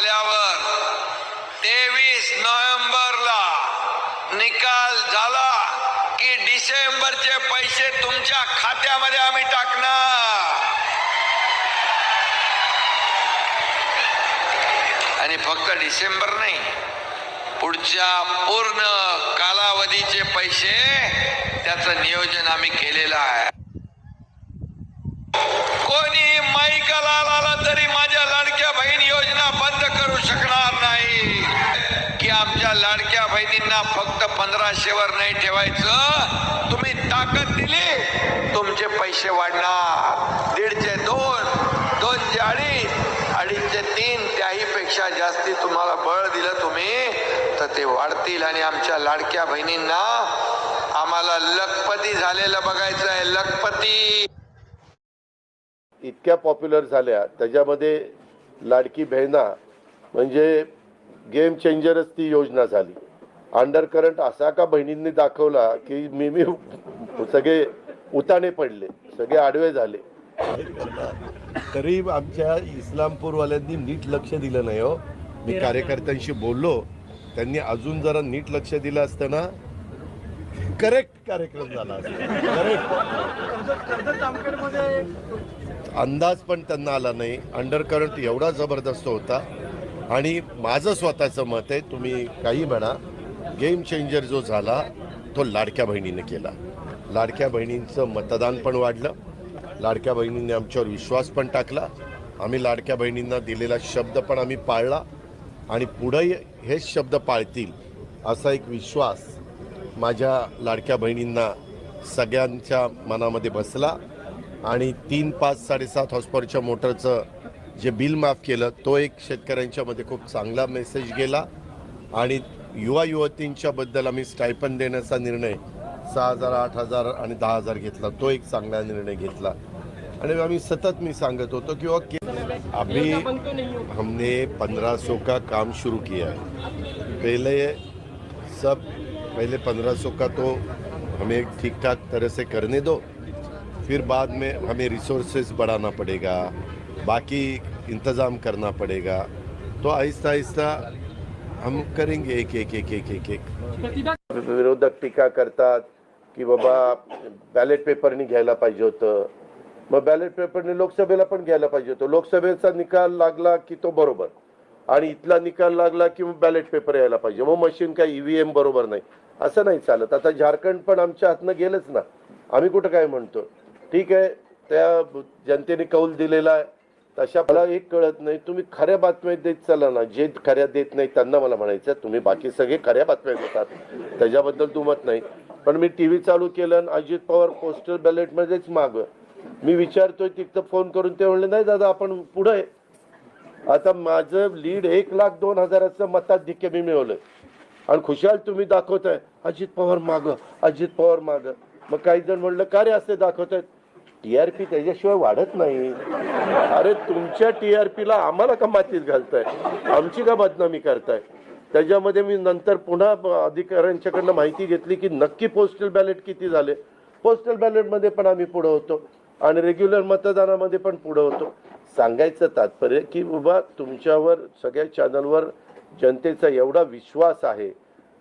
झाल्यावर तेवीस नोव्हेंबरला निकाल झाला की डिसेंबरचे पैसे तुमच्या खात्यामध्ये आम्ही टाकणार. आणि फक्त डिसेंबर नाही पुढच्या पूर्ण कालावधीचे पैसे त्याचं नियोजन आम्ही केलेलं आहे. कोणी माईकाला आला तरी माझ्या लाडक्या बहिणी बंद करू शकणार नाही. की आमच्या लाडक्या बहिणींना फक्त पंधराशेवर नाही ठेवायचं. तुम्ही ताकद दिली तुमचे पैसे वाढणार. दीडचे दोन दोनचे अडीच अडीचचे तीन त्याही पेक्षा जास्ती तुम्हाला बळ दिलं तुम्ही तर ते वाढतील. आणि आमच्या लाडक्या बहिणींना आम्हाला लखपती झालेलं बघायचं आहे लखपती. इतक्या पॉप्युलर झाल्या त्याच्यामध्ये लाडकी बहिणा म्हणजे गेम चेंजरच ती योजना झाली. अंडर करंट असा का बहिणींनी दाखवला की मी मी सगळे उताने पडले सगळे आडवे झाले. तरी आमच्या इस्लामपूरवाल्यांनी नीट लक्ष दिलं नाही हो. मी कार्यकर्त्यांशी बोललो त्यांनी अजून जरा नीट लक्ष दिलं असतं ना करेक्ट कार्यक्रम झाला करेक्ट. अंदाज पण त्यांना आला नाही. अंडर करंट एवढा जबरदस्त होता. आणि माझं स्वतःचं मत आहे तुम्ही काही म्हणा गेम चेंजर जो झाला तो लाडक्या बहिणीने केला. लाडक्या बहिणींचं मतदान पण वाढलं. लाडक्या बहिणींनी आमच्यावर विश्वास पण टाकला. आम्ही लाडक्या बहिणींना दिलेला शब्द पण आम्ही पाळला. आणि पुढंही हेच शब्द पाळतील असा एक विश्वास माझ्या लाडक्या बहिणींना सगळ्यांच्या मनामध्ये बसला आणि तीन पाच साडेसात हॉस्पॉरच्या मोटरचं जे बिल माफ केलं तो एक शेतकऱ्यांच्यामध्ये खूप चांगला मेसेज गेला. आणि युवा युवतींच्याबद्दल आम्ही स्टायपन देण्याचा निर्णय सहा हजार आठ हजार आणि दहा हजार घेतला. तो एक चांगला निर्णय घेतला. आणि आम्ही सतत मी सांगत होतो की ओके अभी हमने पंद्रह सौ का काम शुरू किया है. पहले सब पहले पंद्रह सौ का तो हमें ठीक ठाक तरह से करने दो। फिर बाद में हमें रिसोर्सेज बढ़ाना पड़ेगा बाकी इंतज़ाम करना पड़ेगा। तो आहिस्ता आहिस्ता हम करेंगे एक एक एक एक एक एक। विरोधक टीका करतात की बाबा बॅलेट पेपरनी घ्यायला पाहिजे होतं. मग बॅलेट पेपरने लोकसभेला पण घ्यायला पाहिजे होतं. लोकसभेचा निकाल लागला की तो बरोबर. आणि इथला निकाल लागला की मग बॅलेट पेपर यायला पाहिजे. मग मशीन काय ईव्हीएम बरोबर नाही. असं नाही चालत. आता झारखंड पण आमच्या हातनं गेलंच ना. आम्ही कुठं काय म्हणतो? ठीक आहे त्या जनतेने कौल दिलेला आहे. तशा मला एक कळत नाही. तुम्ही खऱ्या बातम्या देत चला ना. जे खऱ्या देत नाही त्यांना मला म्हणायचं तुम्ही बाकी सगळे खऱ्या बातम्या देतात. त्याच्याबद्दल दुमत नाही. पण मी टी व्ही चालू केलं आणि अजित पवार पोस्टल बॅलेटमध्येच माग. मी विचारतोय तिथं फोन करून ते म्हणले नाही दादा आपण पुढे आता माझं लीड एक लाख दोन हजाराचं मताधिक्य मी मिळवलं आणि खुशाल तुम्ही दाखवताय. अजित पवार माग अजित पवार माग. मग काही जण म्हणलं का रे असे दाखवतायत? टीआरपी त्याच्याशिवाय वाढत नाही. अरे तुमच्या टीआरपीला आम्हाला का मातीत घालताय? आमची का बदनामी करताय? त्याच्यामध्ये मी नंतर पुन्हा अधिकाऱ्यांच्याकडनं माहिती घेतली की नक्की पोस्टल बॅलेट किती झाले. पोस्टल बॅलेटमध्ये पण आम्ही पुढं होतो. आणि रेग्युलर मतदानामध्ये पण पुढं होतो. सांगायचं तात्पर्य की बाबा तुमच्यावर सगळ्या चॅनलवर जनतेचा एवढा विश्वास आहे.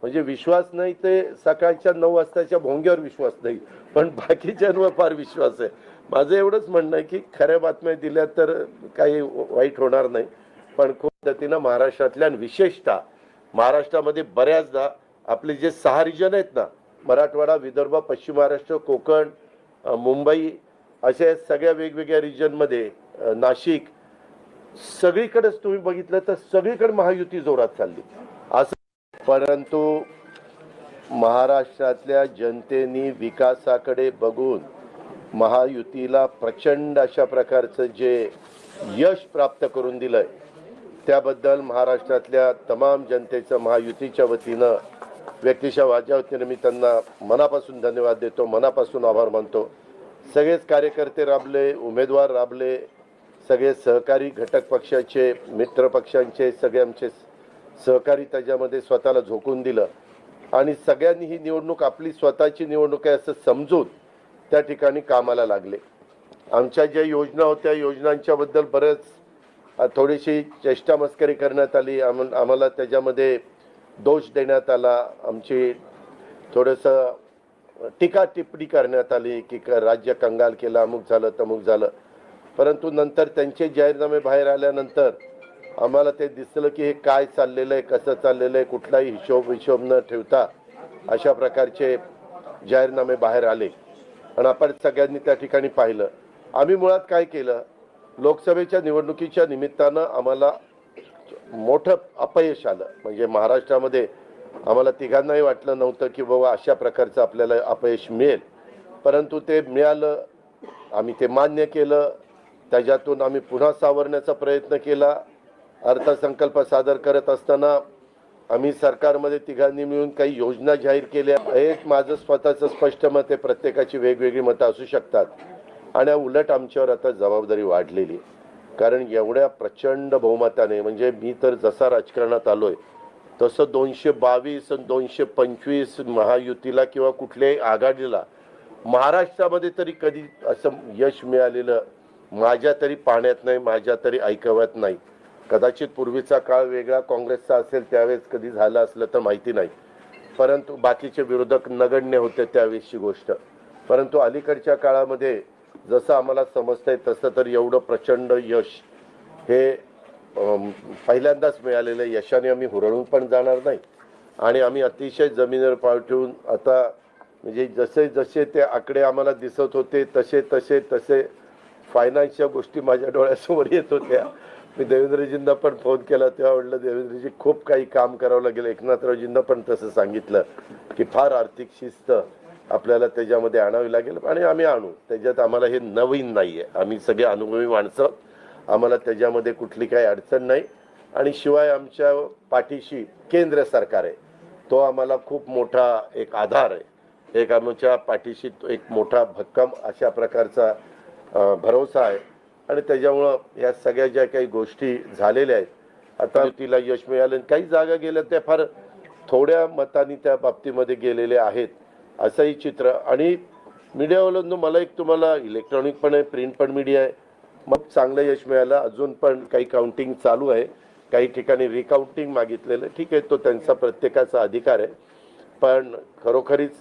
म्हणजे विश्वास नाही ते सकाळच्या नऊ वाजताच्या भोंग्यावर विश्वास नाही पण बाकीच्यांवर फार विश्वास आहे. माझं एवढंच म्हणणं आहे की खऱ्या बातम्या दिल्या तर काही वाईट होणार नाही पण खूप पद्धतीनं महाराष्ट्रातल्या आणि विशेषतः महाराष्ट्रामध्ये बऱ्याचदा आपले जे सहा रिजन आहेत ना मराठवाडा विदर्भ पश्चिम महाराष्ट्र कोकण मुंबई अशा सगळ्या वेगवेगळ्या रिजनमध्ये नाशिक सगळीकडेच तुम्ही बघितलं तर सगळीकडे महायुती जोरात चालली. असं परंतु महाराष्ट्रातल्या जनतेनी विकासाकडे बघून महायुतीला प्रचंड अशा प्रकारचं जे यश प्राप्त करून दिलंय त्याबद्दल महाराष्ट्रातल्या तमाम जनतेचं महायुतीच्या वतीनं व्यक्तिशा माझ्या वतीनं मी त्यांना मनापासून धन्यवाद देतो मनापासून आभार मानतो. सगळेच कार्यकर्ते राबले उमेदवार राबले सगळे सहकारी घटक पक्षाचे मित्र पक्षांचे सगळे आमचे सहकारी त्याच्यामध्ये स्वतःला झोकून दिलं. आणि सगळ्यांनी ही निवडणूक आपली स्वतःची निवडणूक आहे असं समजून त्या ठिकाणी कामाला लागले. आमच्या ज्या योजना होत्या योजनांच्याबद्दल बरंच थोडीशी चेष्टा मस्करी करण्यात आली. आम- आम्हाला त्याच्यामध्ये दोष देण्यात आला. आमची थोडंसं टीका टिप्पणी करण्यात आली की क- राज्य कंगाल केलं अमुक झालं तमुक झालं. परंतु नंतर त्यांचे जाहीरनामे बाहेर आल्यानंतर आम्हाला ते दिसलं की हे काय चाललेलं आहे कसं चाललेलं आहे कुठलाही हिशोब हिशोब न ठेवता अशा प्रकारचे जाहीरनामे बाहेर आले. आणि आपण सगळ्यांनी त्या ठिकाणी पाहिलं. आम्ही मुळात काय केलं? लोकसभेच्या निवडणुकीच्या निमित्तानं आम्हाला मोठं अपयश आलं. म्हणजे महाराष्ट्रामध्ये आम्हाला तिघांनाही वाटलं नव्हतं की बाबा अशा प्रकारचं आपल्याला अपयश मिळेल. परंतु ते मिळालं. आम्ही ते मान्य केलं. त्याच्यातून आम्ही पुन्हा सावरण्याचा प्रयत्न केला. अर्थसंकल्प सादर करत असताना आम्ही सरकारमध्ये तिघांनी मिळून काही योजना जाहीर केल्या एक माझं स्वतःचं स्पष्ट मत आहे प्रत्येकाची वेगवेगळी मतं असू शकतात. आणि उलट आमच्यावर आता जबाबदारी वाढलेली कारण एवढ्या प्रचंड बहुमताने म्हणजे मी तर जसा राजकारणात आलो आहे तसं दोनशे बावीस आणि दोनशे पंचवीस महायुतीला किंवा कुठल्याही आघाडीला महाराष्ट्रामध्ये तरी कधी असं यश मिळालेलं माझ्या तरी पाहण्यात नाही माझ्या तरी ऐकवत नाही. कदाचित पूर्वीचा काळ वेगळा काँग्रेसचा असेल त्यावेळेस कधी झालं असलं तर माहिती नाही. परंतु बाकीचे विरोधक नगण्य होते त्यावेळेसची गोष्ट. परंतु अलीकडच्या काळामध्ये जसं आम्हाला समजतंय तसं तर एवढं प्रचंड यश हे पहिल्यांदाच मिळालेलं यशाने आम्ही हुरळून पण जाणार नाही. आणि आम्ही अतिशय जमिनीवर पाव ठेवून आता म्हणजे जसे जसे ते आकडे आम्हाला दिसत होते तसे तसे तसे फायनान्सच्या गोष्टी माझ्या डोळ्यासमोर येत होत्या. मी देवेंद्रजींना पण फोन केला. तेव्हा म्हटलं देवेंद्रजी खूप काही काम करावं लागेल. एकनाथरावजींना पण तसं सांगितलं की फार आर्थिक शिस्त आपल्याला त्याच्यामध्ये आणावी लागेल आणि आम्ही आणू. त्याच्यात आम्हाला हे नवीन नाही आहे आम्ही सगळे अनुभवी माणसं आम्हाला त्याच्यामध्ये कुठली काही अडचण नाही. आणि शिवाय आमच्या पाठीशी केंद्र सरकार आहे. तो आम्हाला खूप मोठा एक आधार आहे. एक आमच्या पाठीशी तो एक मोठा भक्कम अशा प्रकारचा भरोसा आहे. आणि त्याच्यामुळं या सगळ्या ज्या काही गोष्टी झालेल्या आहेत आता तिला यश मिळालं आणि काही जागा गेल्या त्या फार थोड्या मतांनी त्या बाबतीमध्ये गेलेले आहेत असंही चित्र. आणि मीडियावाल्यांनो मला एक तुम्हाला इलेक्ट्रॉनिक पण आहे प्रिंट पण मीडिया आहे. मग चांगलं यश मिळालं. अजून पण काही काउंटिंग चालू आहे. काही ठिकाणी रिकाउंटिंग मागितलेलं. ठीक आहे तो त्यांचा प्रत्येकाचा अधिकार आहे. पण खरोखरीच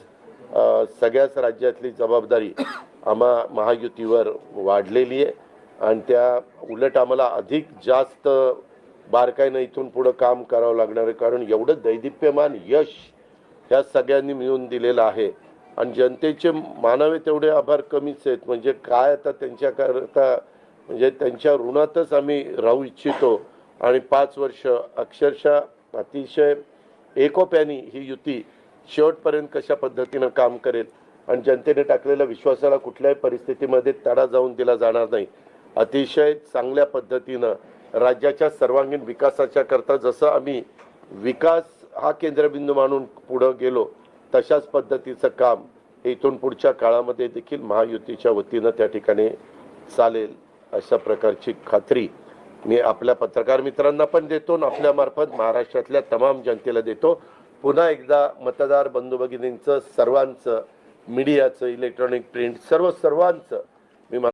सगळ्याच राज्यातली जबाबदारी आम्हा महायुतीवर वाढलेली आहे आणि त्या उलट आम्हाला अधिक जास्त बारकाईनं इथून पुढं काम करावं लागणार आहे. कारण एवढं दैदिप्यमान यश ह्या सगळ्यांनी मिळून दिलेलं आहे. आणि जनतेचे मानावे तेवढे आभार कमीच आहेत. म्हणजे काय आता त्यांच्याकरता म्हणजे त्यांच्या ऋणातच आम्ही राहू इच्छितो. आणि पाच वर्ष अक्षरशः अतिशय एकोप्याने ही युती शेवटपर्यंत कशा पद्धतीनं काम करेल आणि जनतेने टाकलेल्या विश्वासाला कुठल्याही परिस्थितीमध्ये तडा जाऊन दिला जाणार नाही. अतिशय चांगल्या पद्धतीनं राज्याच्या सर्वांगीण विकासाच्या करता जसं आम्ही विकास हा केंद्रबिंदू मानून पुढं गेलो तशाच पद्धतीचं काम हे इथून पुढच्या काळामध्ये देखील महायुतीच्या वतीनं त्या ठिकाणी चालेल अशा प्रकारची खात्री मी आपल्या पत्रकार मित्रांना पण देतो आणि आपल्यामार्फत महाराष्ट्रातल्या तमाम जनतेला देतो. पुन्हा एकदा मतदार बंधू भगिनींचं सर्वांचं मीडियाचं इलेक्ट्रॉनिक प्रिंट सर्व सर्वांचं मी मा-